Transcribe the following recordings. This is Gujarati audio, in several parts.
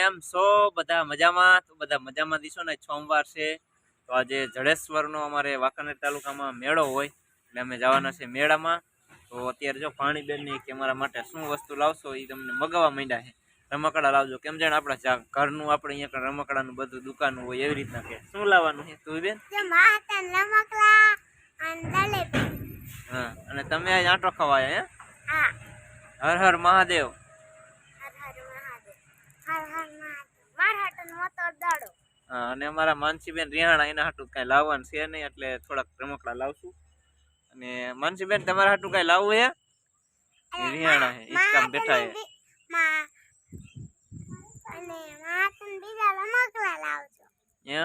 કેમ છો? બધા મજામાં? તો બધા મજામાં દીશો ને? સોમવાર છે. તો આજે જડેશ્વરનો અમારે વાંકાનેર તાલુકામાં મેળો હોય. એટલે અમે જવાના છે મેળામાં. તો અત્યારે જો પાણીબેનની કે અમારા માટે શું વસ્તુ લાવશો એ તમને મગાવવા માંડ્યા છે. રમકડા લાવજો. કેમ જાણે આપણા ઘરનું આપણે અહીંયા રમકડાનું બધું દુકાન હોય એવી રીતના કે. શું લાવવાનું છે તું બેન? હા અને તમે આજ આંટો ખવાય હે. હર હર મહાદેવ હર હર મહાદેવ હર હર મહાદેવ માર હાટન મોતો દાડો હા અને અમારા માનસીબેન રિહાણા એના હાટું કાંઈ લાવવાનું છે નહીં એટલે થોડાક રમકડા લાવશું. અને માનસીબેન તમારા હાટું કાંઈ લાવવું હે? રિહાણા હે ઈસકામ બેઠા હે. માં અને માતન બીજા રમકડા લાવજો. હે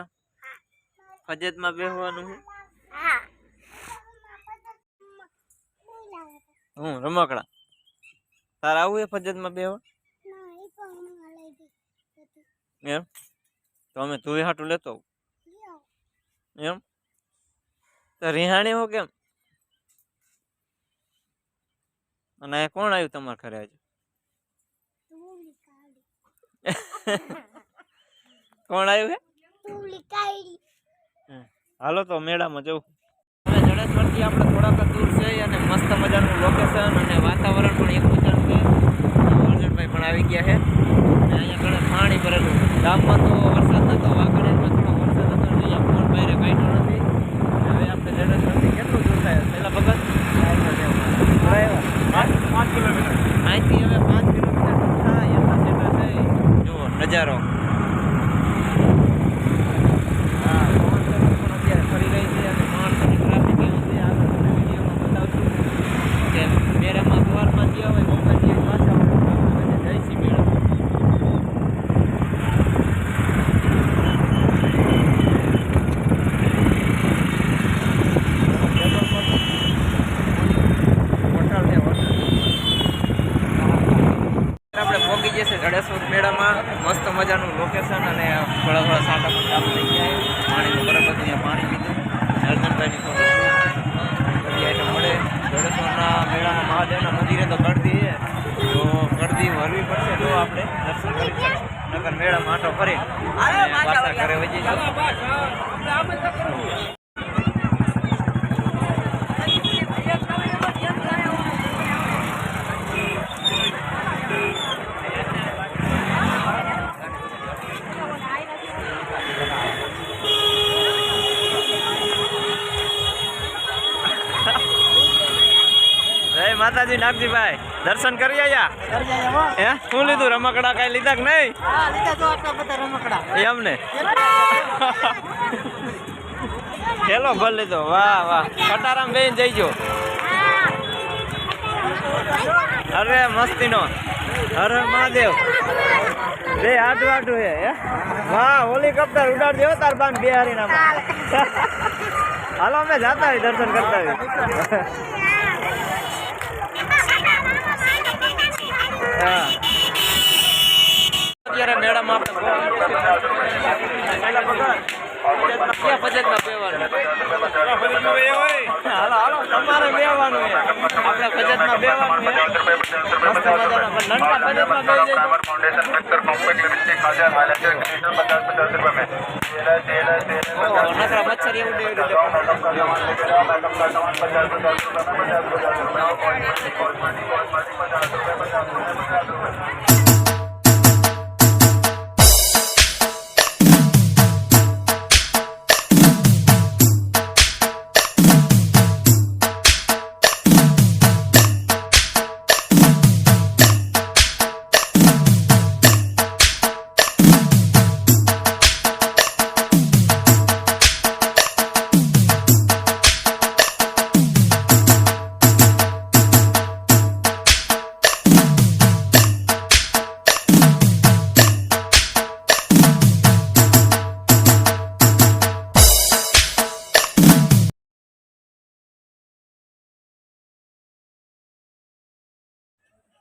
ફજતમાં બેહવાનું હા. હું રમકડા? તારે આવું હે ફજતમાં બેહવા ના ઈ પણ હું લઈ દઈશ એમ? તો અમે ધોઈ હાટું લેતો એમ? તો રિહાણી હો કેમ? અને એ કોણ આવ્યું તમારા ઘરે આજે? કોણ આવ્યું હે? હાલો તો મેળામાં જવું. જડેશ્વરથી આપણે થોડાક દૂર છે અને મસ્ત મજાનું લોકેશન અને વાતાવરણ પણ એક મજાનું છે અર્જુનભાઈ પણ આવી ગયા છે અને અહીંયા ઘણે પાણી ભરેલું છે. ગામમાં તો વરસાદ નતો વાંકણેરમાં થોડો વરસાદ હતો એટલે અહીંયા ફોન બહાર કાઢ્યો નથી હવે આપણે જડેશ્વરથી કેટલું દૂર થાય પેલા ભગત પાંચ કિલોમીટર અહીંથી હવે પાંચ કિલોમીટર દૂર થાય એટલા સેટા છે જુઓ નજારો હા પવન ચક્કર પણ અત્યારે ફરી રહી છે અને માણસોની ટ્રાફિક એવું છે આગળ તમને વિડીયોમાં બતાવશું કે મેળામાં સવારમાં જે હોય બપોર જે પાછા વળે જય શ્રી મેળામાં હોટલ છે હોટલ આપણે પહોંચી જશે જડેશ્વર મેળામાં. મસ્ત મજાનું લોકેશન અને થોડા થોડા સાટા પણ ચાલુ થઈ ગયા છે. પાણીનું બરાબર અહીંયા પાણી પીધું. બધી આઈટમ મળે. જડેશ્વરના મેળામાં મહાદેવના મંદિરે તો ગળદી છે. તો ગળદી વરવી પડશે તો આપણે દર્શન કરી શકીશું નગર મેળામાં આંટો ફરી અને પાછા ઘરે વજી જઈશું નાગજીભાઈ દર્શન કરી આયા? હે. શું લીધું રમકડા કઈ લીધા કે નહીં? હા લીધા તો આટલા બધા રમકડા. એમ ને? હેલો ભર લીધો વાહ વાહ. કટારામ બેન જઈજો. અરે મસ્તીનો. અરે મહાદેવ. બે આટું આટું હે હે? વાહ હોલિકોપ્ટર ઉડાડ દેવો તાર બાન બિહારી ના હાલો અમે જાતા દર્શન કરતા આપણા બજેટમાં બે વાર ફાઉન્ડેશન ફેક્ટર કોમ્પેક્ટ લિપસ્ટિક હાજર હાઇલાઇટર ગ્લિટર 50 50 રૂપિયા में तेरा तेरा तेरा ओ नकरा मच्छर ये उड़े उड़े मैडम का सामान लेके जाओ मैडम का सामान 50 50 रुपया में 50 50 रुपया में 50 50 रुपया में 50 50 रुपया में 50 50 रुपया में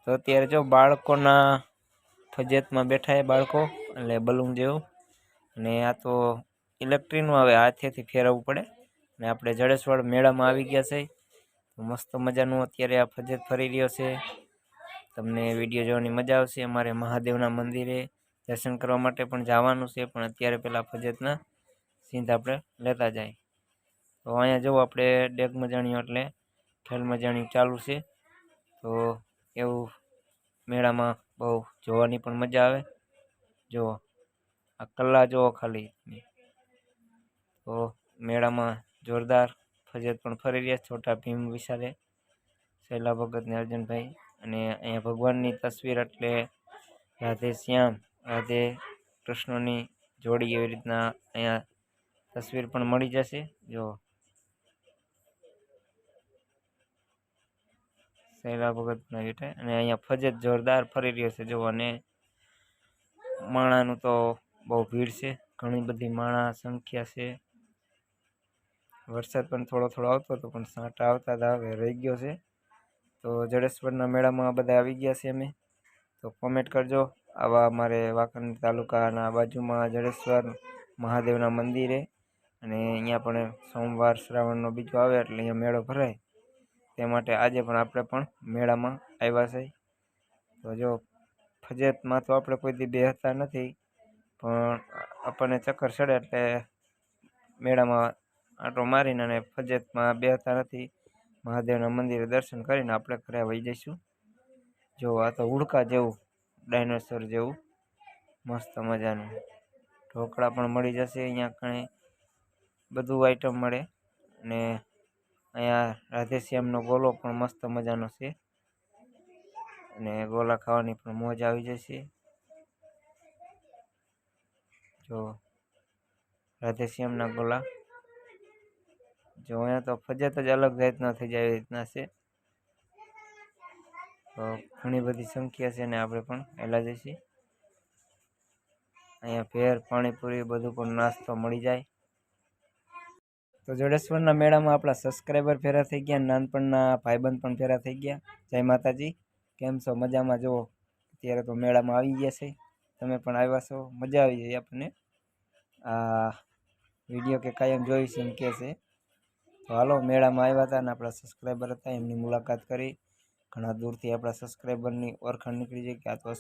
તો અત્યારે જો બાળકોના ફજિયાતમાં બેઠા એ બાળકો, એટલે બલૂન જેવું. અને આ તો ઇલેક્ટ્રિકનું હવે હાથેથી ફેરવવું પડે. ને આપણે જડેશ્વર મેળામાં આવી ગયા છે. મસ્ત મજાનું અત્યારે આ ફજિયત ફરી રહ્યો છે. તમને વીડિયો જોવાની મજા આવશે. અમારે મહાદેવના મંદિરે દર્શન કરવા માટે પણ જવાનું છે, પણ અત્યારે પહેલાં ફજતના સિંધ આપણે લેતા જાય. તો અહીંયા જુઓ આપણે ડેક મજાણીઓ એટલે ખેલ મજાણી ચાલુ છે. તો એવું મેળામાં બહુ જોવાની પણ મજા આવે. જો, આ કલ્લા જુઓ ખાલી. તો મેળામાં જોરદાર ફજત પણ ફરી રહ્યા છોટા ભીમ વિશાલે શૈલા ભગત ને અર્જુનભાઈ અને અહીંયા ભગવાનની તસવીર એટલે રાધે શ્યામ, રાધે કૃષ્ણની જોડી એવી રીતના અહીંયા તસવીર પણ મળી જશે. જો શૈલા ભગત વિટે અને અહીંયા ફજત જોરદાર ફરી રહ્યો છે. જો અને માણાનું તો બહુ ભીડ છે. ઘણી બધી માણા સંખ્યા છે. વરસાદ પણ થોડો થોડો આવતો હતો, પણ સાંટા આવતા હતા, હવે રહી ગયો છે. તો જડેશ્વરના મેળામાં બધા આવી ગયા છે અમે. તો કોમેન્ટ કરજો. આવા અમારે વાંકણ તાલુકાના બાજુમાં જડેશ્વર મહાદેવના મંદિરે. અને અહીંયા પણ સોમવાર શ્રાવણનો બીજો આવે એટલે અહીંયા મેળો ભરાય. તે માટે આજે પણ આપણે પણ મેળામાં આવ્યા છે. તો જો ફજેતમાં તો આપણે કોઈ દી બેહતા નથી, પણ આપણને ચક્કર ચડે એટલે મેળામાં આંટો મારીને અને ફજેતમાં બેહતા નથી. મહાદેવના મંદિરે દર્શન કરીને આપણે ઘરે વહી જઈશું. જો આ તો ઉડકા જેવું, ડાયનોસોર જેવું, મસ્ત મજાનું. ઢોકળા પણ મળી જશે, અહીંયા કણે બધું આઈટમ મળે. અને અહીંયા રાધેશ્યામનો ગોલો પણ મસ્ત મજાનો છે. અને ગોલા ખાવાની પણ મોજ આવી જશે. જો રાધેશ્યામના ગોલા. જો, અહીંયા તો ફજત જ અલગ જાતના થઈ જાય એવી રીતના છે. તો ઘણી બધી સંખ્યા છે ને આપણે પણ હેલા જઈશું. અહીંયા ભેર, પાણીપુરી બધું પણ નાસ્તો મળી જાય. તો જડેશ્વરના મેળામાં આપણા સબસ્ક્રાઈબર ફેરા થઈ ગયા, નાનપણના ભાઈબંધ પણ ફેરા થઈ ગયા. જય માતાજી. કેમ છો? મજામાં જુઓ. અત્યારે તો મેળામાં આવી ગયા છે. તમે પણ આવ્યા છો. મજા આવી જાય આપણને. આ વીડિયો કે કાયમ જોઈશ એમ કહે છે. તો હાલો, મેળામાં આવ્યા હતા અને આપણા સબસ્ક્રાઈબર હતા. એમની મુલાકાત કરી. ઘણા દૂરથી આપણા સબસ્ક્રાઈબરની ઓળખાણ નીકળી જાય કે આ તો